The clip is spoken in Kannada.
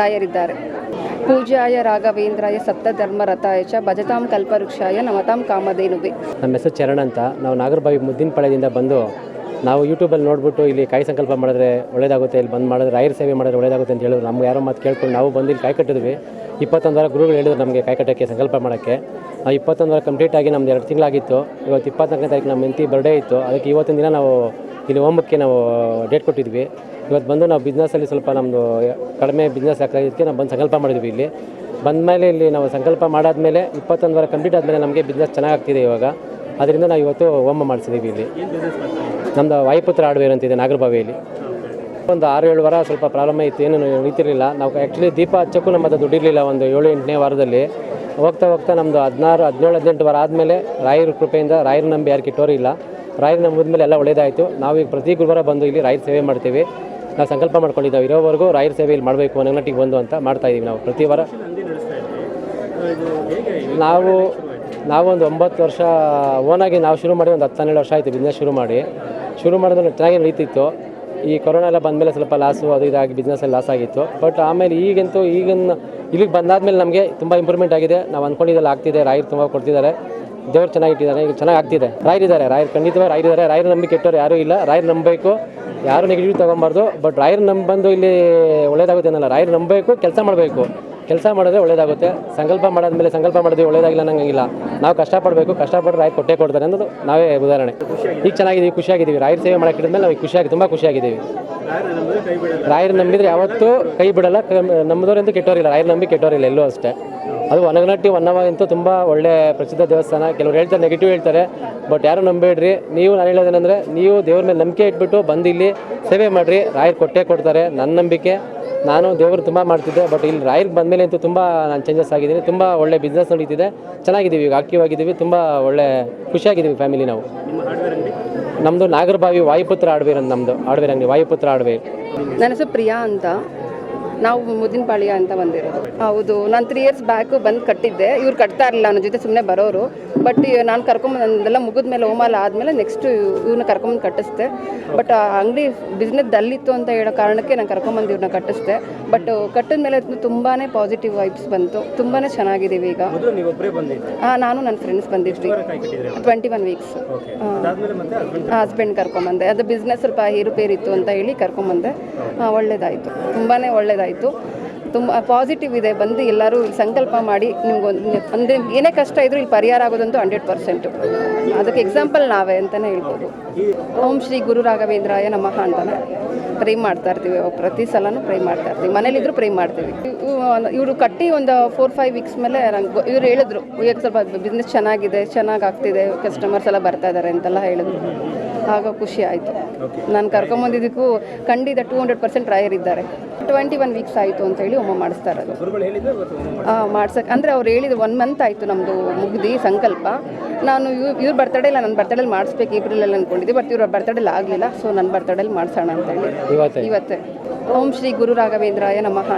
ರಾಯರಿದ್ದಾರೆ. ಪೂಜ್ಯಾಯ ರಾಘವೇಂದ್ರಾಯ ಸಪ್ತಧರ್ಮರಥಾಯ ಚ ಭಜತಾಂ ಕಲ್ಪವೃಕ್ಷಾಯ ನಮತಾಂ ಕಾಮಧೇನುವೆ. ನಮ್ಮ ಹೆಸರು ಚರಣ್ ಅಂತ. ನಾವು ನಾಗರಬಾವಿ ಪಳೆಯಿಂದ ಬಂದು ನಾವು ಯೂಟ್ಯೂಬಲ್ಲಿ ನೋಡ್ಬಿಟ್ಟು ಇಲ್ಲಿ ಕಾಯಿ ಸಂಕಲ್ಪ ಮಾಡಿದ್ರೆ ಒಳ್ಳೇದಾಗುತ್ತೆ, ಇಲ್ಲಿ ಬಂದು ಮಾಡಿದ್ರೆ ರಾಯರ ಸೇವೆ ಮಾಡಿದ್ರೆ ಒಳ್ಳೇದಾಗುತ್ತೆ ಅಂತ ಹೇಳಿದ್ರು. ನಮ್ಗೆ ಯಾರೋ ಮಾತು ಕೇಳ್ಕೊಂಡು ನಾವು ಬಂದು ಇಲ್ಲಿ ಕಾಯಿ ಕಟ್ಟಿದ್ವಿ. ಇಪ್ಪತ್ತೊಂದು ವಾರ ಗುರುಗಳು ಹೇಳಿದ್ರು ನಮಗೆ ಕಾಯಿ ಕಟ್ಟೋಕ್ಕೆ ಸಂಕಲ್ಪ ಮಾಡೋಕ್ಕೆ. ಆ ಇಪ್ಪತ್ತೊಂದು ವಾರ ಕಂಪ್ಲೀಟ್ ಆಗಿ ನಮ್ದು ಎರಡು ತಿಂಗಳಾಗಿತ್ತು. ಇವತ್ತು ಇಪ್ಪತ್ನಾಲ್ಕನೇ ತಾರೀಕು ನಮ್ಮ ಹೆಂಡತಿ ಬರ್ಡೇ ಇತ್ತು. ಅದಕ್ಕೆ ಇವತ್ತಿನ ದಿನ ನಾವು ಇಲ್ಲಿ ಹೋಮಕ್ಕೆ ನಾವು ಡೇಟ್ ಕೊಟ್ಟಿದ್ವಿ. ಇವತ್ತು ಬಂದು ನಾವು ಬಿಸ್ನೆಸ್ಸಲ್ಲಿ ಸ್ವಲ್ಪ ನಮ್ಮದು ಕಡಿಮೆ ಬಿಸ್ನೆಸ್ ಆಗ್ತಾಯಿದ್ದಕ್ಕೆ ನಾವು ಬಂದು ಸಂಕಲ್ಪ ಮಾಡಿದ್ವಿ ಇಲ್ಲಿ. ಬಂದಮೇಲೆ ಇಲ್ಲಿ ನಾವು ಸಂಕಲ್ಪ ಮಾಡಾದಮೇಲೆ ಇಪ್ಪತ್ತೊಂದು ವಾರ ಕಂಪ್ಲೀಟ್ ಆದಮೇಲೆ ನಮಗೆ ಬಿಸ್ನೆಸ್ ಚೆನ್ನಾಗಾಗ್ತಿದೆ ಇವಾಗ. ಅದರಿಂದ ನಾವು ಇವತ್ತು ಹೋಮ ಮಾಡಿಸಿದ್ದೀವಿ ಇಲ್ಲಿ. ನಮ್ಮದು ವಾಯುಪುತ್ರ ಹಾರ್ಡ್ವೇರ್ ಅಂತಿದೆ ನಾಗರಬಾವಿಯಲ್ಲಿ ಒಂದು ಆರು ಏಳು ವಾರ ಸ್ವಲ್ಪ ಪ್ರಾಬ್ಲಮ್ ಇತ್ತು ಏನು ನಿಂತಿರಲಿಲ್ಲ ನಾವು ಆ್ಯಕ್ಚುಲಿ ದೀಪ ಹಚ್ಚಕ್ಕೂ ನಮ್ಮ ಹತ್ರ ದುಡ್ಡಿರಲಿಲ್ಲ ಒಂದು ಏಳು ಎಂಟನೇ ವಾರದಲ್ಲಿ. ಹೋಗ್ತಾ ಹೋಗ್ತಾ ನಮ್ಮದು ಹದಿನಾರು ಹದಿನೇಳು ಹದಿನೆಂಟು ವಾರ ಆದಮೇಲೆ ರಾಯರ ಕೃಪೆಯಿಂದ ರಾಯರ ನಂಬಿ ಯಾರು ಇಲ್ಲ. ರಾಯರ ನಂಬಿದ ಮೇಲೆ ಎಲ್ಲ ಒಳ್ಳೆಯದಾಯಿತು ನಾವು ಈಗ ಪ್ರತಿ ಗುರುವಾರ ಬಂದು ಇಲ್ಲಿ ರಾಯರ ಸೇವೆ ಮಾಡ್ತೀವಿ. ನಾವು ಸಂಕಲ್ಪ ಮಾಡ್ಕೊಂಡಿದ್ದಾವೆ. ಇರೋವರೆಗೂ ರಾಯರ ಸೇವೆಯಲ್ಲಿ ಮಾಡಬೇಕು ಅನ್ನೋಟಿಗೆ ಬಂದು ಅಂತ ಮಾಡ್ತಾ ಇದ್ದೀವಿ ನಾವು. ಪ್ರತಿ ವಾರ ನಾವು ನಾವೊಂದು ಒಂಬತ್ತು ವರ್ಷ ಓನಾಗಿ ನಾವು ಶುರು ಮಾಡಿ ಒಂದು ಹತ್ತು ಹನ್ನೆರಡು ವರ್ಷ ಆಯಿತು ಬಿಸ್ನೆಸ್ ಶುರು ಮಾಡಿ. ಶುರು ಮಾಡಿದ್ರೆ ಚೆನ್ನಾಗಿ ನಡೀತಿತ್ತು. ಈ ಕೊರೋನಾ ಎಲ್ಲ ಬಂದಮೇಲೆ ಸ್ವಲ್ಪ ಲಾಸು ಅದು ಇದಾಗಿ ಬಿಸ್ನೆಸ್ಸಲ್ಲಿ ಲಾಸ್ ಆಗಿತ್ತು. ಬಟ್ ಆಮೇಲೆ ಈಗಂತೂ ಈಗಿನ ಇಲ್ಲಿಗೆ ಬಂದಾದ್ಮೇಲೆ ನಮಗೆ ತುಂಬ ಇಂಪ್ರೂವ್ಮೆಂಟ್ ಆಗಿದೆ. ನಾವು ಅಂದ್ಕೊಂಡಿದ್ದೆಲ್ಲ ಆಗ್ತಿದೆ. ರಾಯರು ತುಂಬ ಕೊಡ್ತಿದ್ದಾರೆ. ದೇವ್ರು ಚೆನ್ನಾಗಿಟ್ಟಿದ್ದಾರೆ ಈಗ ಚೆನ್ನಾಗಿ ಆಗ್ತಿದೆ. ರಾಯರಿದ್ದಾರೆ. ರಾಯರು ಖಂಡಿತವಾಗಿ ರಾಯರಿದ್ದಾರೆ. ರಾಯರು ನಂಬಿಕೆ ಕೆಟ್ಟವ್ರು ಯಾರೂ ಇಲ್ಲ. ರಾಯರು ನಂಬಬೇಕು. ಯಾರು ನೆಗೆಟಿವ್ ತೊಗೊಬಾರ್ದು ಬಟ್ ರಾಯರ್ ನಂಬಂದು ಬಂದು ಇಲ್ಲಿ ಒಳ್ಳೇದಾಗುತ್ತೆ ಅನ್ನಲ್ಲ. ರಾಯರ್ ನಂಬಬೇಕು ಕೆಲಸ ಮಾಡಬೇಕು. ಕೆಲಸ ಮಾಡಿದ್ರೆ ಒಳ್ಳೇದಾಗುತ್ತೆ. ಸಂಕಲ್ಪ ಮಾಡಾದ್ಮೇಲೆ ಸಂಕಲ್ಪ ಮಾಡಿದ್ವಿ ಒಳ್ಳೇದಾಗಿಲ್ಲ ಅನ್ನಂಗಿಲ್ಲ. ನಾವು ಕಷ್ಟಪಡಬೇಕು ಕಷ್ಟಪಟ್ಟು ರಾಯ್ ಕೊಟ್ಟೆ ಕೊಡ್ತಾರೆ ಅನ್ನೋದು ನಾವೇ ಉದಾಹರಣೆ. ಈಗ ಚೆನ್ನಾಗಿದ್ದೀವಿ, ಖುಷಿಯಾಗಿದ್ದೀವಿ. ರಾಯರ ಸೇವೆ ಮಾಡಕ್ಕೆ ಮೇಲೆ ನಾವು ಖುಷಿಯಾಗಿ, ತುಂಬ ಖುಷಿಯಾಗಿದ್ದೀವಿ. ರಾಯರ್ ನಂಬಿದ್ರೆ ಯಾವತ್ತೂ ಕೈ ಬಿಡಲ್ಲ ನಂಬಿದವರಂತೂ ಕೆಟ್ಟವರಿಲ್ಲ. ರಾಯರ್ ನಂಬಿ ಕೆಟ್ಟವರಿಲ್ಲ, ಎಲ್ಲೂ ಅಷ್ಟೇ. ಅದು ಒನಗನಟ್ಟಿ ಒನ್ನವ ಅಂತೂ ತುಂಬ ಒಳ್ಳೆ ಪ್ರಸಿದ್ಧ ದೇವಸ್ಥಾನ. ಕೆಲವರು ಹೇಳ್ತಾರೆ ನೆಗೆಟಿವ್ ಹೇಳ್ತಾರೆ ಬಟ್ ಯಾರು ನಂಬೇಡ್ರಿ. ನೀವು ನಾನು ಹೇಳೋದೇನೆಂದರೆ, ನೀವು ದೇವ್ರ ಮೇಲೆ ನಂಬಿಕೆ ಇಟ್ಬಿಟ್ಟು ಬಂದಿಲ್ಲಿ ಸೇವೆ ಮಾಡಿರಿ. ರಾಯರ್ ಕೊಟ್ಟೆ ಕೊಡ್ತಾರೆ ನನ್ನ ನಂಬಿಕೆ. ನಾನು ದೇವರು ತುಂಬ ಮಾಡ್ತಿದ್ದೆ ಬಟ್ ಇಲ್ಲಿ ರಾಯರ್ಗೆ ಬಂದಮೇಲೆ ಅಂತೂ ತುಂಬ ನಾನು ಚೇಂಜಸ್ ಆಗಿದ್ದೀನಿ. ತುಂಬ ಒಳ್ಳೆ ಬಿಸ್ನೆಸ್ ನಡೀತಿದೆ. ಚೆನ್ನಾಗಿದ್ದೀವಿ, ಈಗ ಆಕ್ಟಿವ್ ಆಗಿದ್ದೀವಿ. ತುಂಬ ಒಳ್ಳೆ ಖುಷಿಯಾಗಿದ್ದೀವಿ ಫ್ಯಾಮಿಲಿ ನಾವು. ನಮ್ಮದು ನಾಗರಬಾವಿ ವಾಯುಪುತ್ರ ಆಡ್ವೇರ್ ಅಂತ ನಮ್ಮದು ಆಡ್ವೇರ್ ಅಂಗಡಿ ವಾಯುಪುತ್ರ ಆಡ್ವೇರ್ ನನ್ನ ಹೆಸರು ಪ್ರಿಯಾ ಅಂತ. ನಾವು ಮುದಿನಪಾಳ್ಯ ಅಂತ ಬಂದಿರೋದು. ಹೌದು ನಾನು ತ್ರೀ ಇಯರ್ಸ್ ಬ್ಯಾಕು ಬಂದು ಕಟ್ಟಿದ್ದೆ. ಇವ್ರು ಕಟ್ತಾ ಇರಲಿಲ್ಲ ನನ್ನ ಜೊತೆ ಸುಮ್ಮನೆ ಬರೋರು. ಬಟ್ ನಾನು ಕರ್ಕೊಂಬಂದು ನಂದೆಲ್ಲ ಮುಗಿದ ಮೇಲೆ ಹೋಮಾಲ ಆದಮೇಲೆ ನೆಕ್ಸ್ಟ್ ಇವ್ರನ್ನ ಕರ್ಕೊಂಬಂದು ಕಟ್ಟಿಸ್ದೆ. ಬಟ್ ಆ ಅಂಗಡಿ ಬಿಸ್ನೆಸ್ ಡಲ್ಲಿತ್ತು ಅಂತ ಹೇಳೋ ಕಾರಣಕ್ಕೆ ನಾನು ಕರ್ಕೊಂಬಂದು ಇವ್ರನ್ನ ಕಟ್ಟಿಸ್ದೆ. ಬಟ್ ಕಟ್ಟಿದ ಮೇಲೆ ತುಂಬಾ ಪಾಸಿಟಿವ್ ವೈಬ್ಸ್ ಬಂತು. ತುಂಬಾ ಚೆನ್ನಾಗಿದ್ದೀವಿ ಈಗ. ಹಾಂ ನಾನು ನನ್ನ ಫ್ರೆಂಡ್ಸ್ ಬಂದಿದ್ವಿ. ಟ್ವೆಂಟಿ ಒನ್ ವೀಕ್ಸ್ ಹಸ್ಬೆಂಡ್ ಕರ್ಕೊಂಬಂದೆ. ಅದು ಬಿಸ್ನೆಸ್ ಸ್ವಲ್ಪ ಏರುಪೇರಿತ್ತು ಅಂತ ಹೇಳಿ ಕರ್ಕೊಂಬಂದೆ. ಹಾಂ ಒಳ್ಳೇದಾಯಿತು. ತುಂಬಾ ಒಳ್ಳೇದಾಯಿತು. ತುಂಬ ಪಾಸಿಟಿವ್ ಇದೆ. ಬಂದು ಎಲ್ಲರೂ ಸಂಕಲ್ಪ ಮಾಡಿ ನಿಮ್ಗೊಂದು ಅಂದರೆ ಏನೇ ಕಷ್ಟ ಇದ್ರೂ ಇಲ್ಲಿ ಪರಿಹಾರ ಆಗೋದಂತೂ ಹಂಡ್ರೆಡ್ ಪರ್ಸೆಂಟು ಅದಕ್ಕೆ ಎಕ್ಸಾಂಪಲ್ ನಾವೇ ಅಂತಲೇ ಹೇಳ್ಬೋದು. ಓಂ ಶ್ರೀ ಗುರು ರಾಘವೇಂದ್ರಾಯ ನಮಃ ಅಂತಾನೆ ಪ್ರೇ ಮಾಡ್ತಾ ಇರ್ತೀವಿ. ಪ್ರತಿ ಸಲನೂ ಪ್ರೇ ಮಾಡ್ತಾ ಇರ್ತೀವಿ. ಮನೇಲಿದ್ರು ಪ್ರೇ ಮಾಡ್ತೀವಿ. ಇವರು ಕಟ್ಟಿ ಒಂದು ಫೋರ್ ಫೈವ್ ವೀಕ್ಸ್ ಮೇಲೆ ನಂಗೆ ಇವ್ರು ಹೇಳಿದ್ರು. ಈಗ ಸ್ವಲ್ಪ ಬಿಸ್ನೆಸ್ ಚೆನ್ನಾಗಿದೆ, ಚೆನ್ನಾಗಿ ಆಗ್ತಿದೆ ಕಸ್ಟಮರ್ಸ್ ಎಲ್ಲ ಬರ್ತಾ ಇದ್ದಾರೆ ಅಂತೆಲ್ಲ ಹೇಳಿದ್ರು. ಆಗ ಖುಷಿ ಆಯಿತು. ನಾನು ಕರ್ಕೊಂಬಂದಿದ್ದಕ್ಕೂ ಖಂಡಿತ ಟೂ ಹಂಡ್ರೆಡ್ ಪರ್ಸೆಂಟ್ ರಾಯರ್ ಇದ್ದಾರೆ. ಟ್ವೆಂಟಿ ಒನ್ ವೀಕ್ಸ್ ಆಯಿತು ಅಂತ ಹೇಳಿ ಒಮ್ಮ ಮಾಡಿಸ್ತಾ ಇರೋದು. ಹಾಂ ಮಾಡ್ಸಕ್ಕೆ ಅಂದರೆ ಅವ್ರು ಹೇಳಿದ್ರು ಒನ್ ಮಂತ್ ಆಯಿತು ನಮ್ಮದು ಮುಗ್ದು ಸಂಕಲ್ಪ. ನಾನು ಇವ್ ಇವ್ರ ಬರ್ತಡೇ ಇಲ್ಲ ನನ್ನ ಬರ್ತಡೇಲಿ ಮಾಡಿಸ್ಬೇಕು ಏಪ್ರಿಲಲ್ಲಿ ಅಂದ್ಕೊಂಡಿದ್ದೆ ಬಟ್ ಇವ್ರ ಬರ್ತಡೇಲಿ ಆಗಲಿಲ್ಲ ಸೊ ನನ್ನ ಬರ್ತಡೇಲಿ ಮಾಡಿಸೋಣ ಅಂತ ಹೇಳಿ. ಇವತ್ತೇ? ಇವತ್ತೇ. ಓಂ ಶ್ರೀ ಗುರು ರಾಘವೇಂದ್ರಾಯ ನಮಃ.